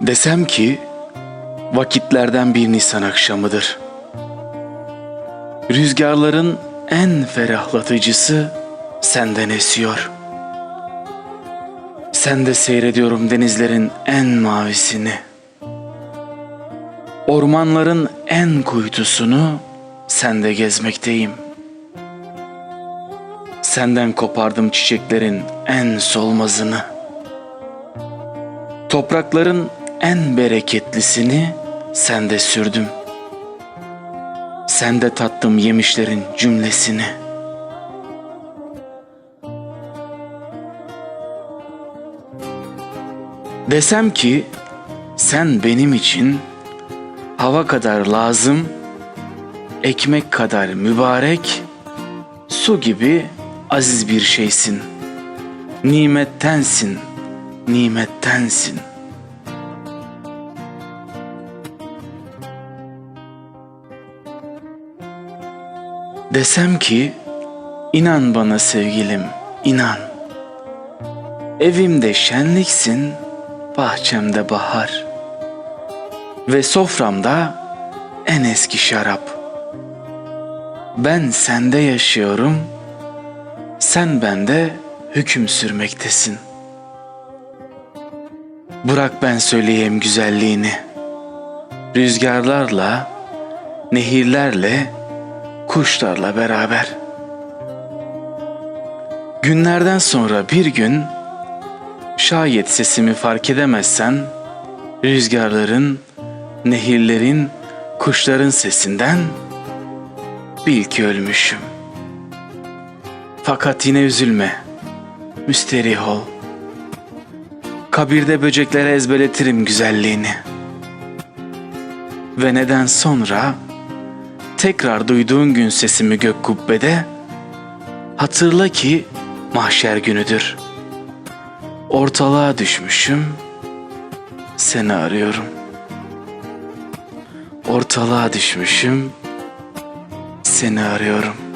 Desem ki vakitlerden bir Nisan akşamıdır. Rüzgarların en ferahlatıcısı senden esiyor. Sende seyrediyorum denizlerin en mavisini. Ormanların en kuytusunu sende gezmekteyim. Senden kopardım çiçeklerin en solmazını. Toprakların en bereketlisini sende sürdüm. Sende tattım yemişlerin cümlesini. Desem ki sen benim için hava kadar lazım, ekmek kadar mübarek, su gibi aziz bir şeysin. Nimettensin, nimettensin. Desem ki inan bana sevgilim, inan. Evimde şenliksin, bahçemde bahar. Ve soframda en eski şarap. Ben sende yaşıyorum, sen bende hüküm sürmektesin. Bırak ben söyleyeyim güzelliğini. Rüzgarlarla, nehirlerle, kuşlarla beraber. Günlerden sonra bir gün şayet sesimi fark edemezsen rüzgarların, nehirlerin, kuşların sesinden bil ki ölmüşüm. Fakat yine üzülme, müsterih ol. Kabirde böceklere ezberletirim güzelliğini. Ve neden sonra tekrar duyduğun gün sesimi gök kubbede hatırla ki mahşer günüdür. Ortalığa düşmüşüm, seni arıyorum. Ortalığa düşmüşüm, seni arıyorum.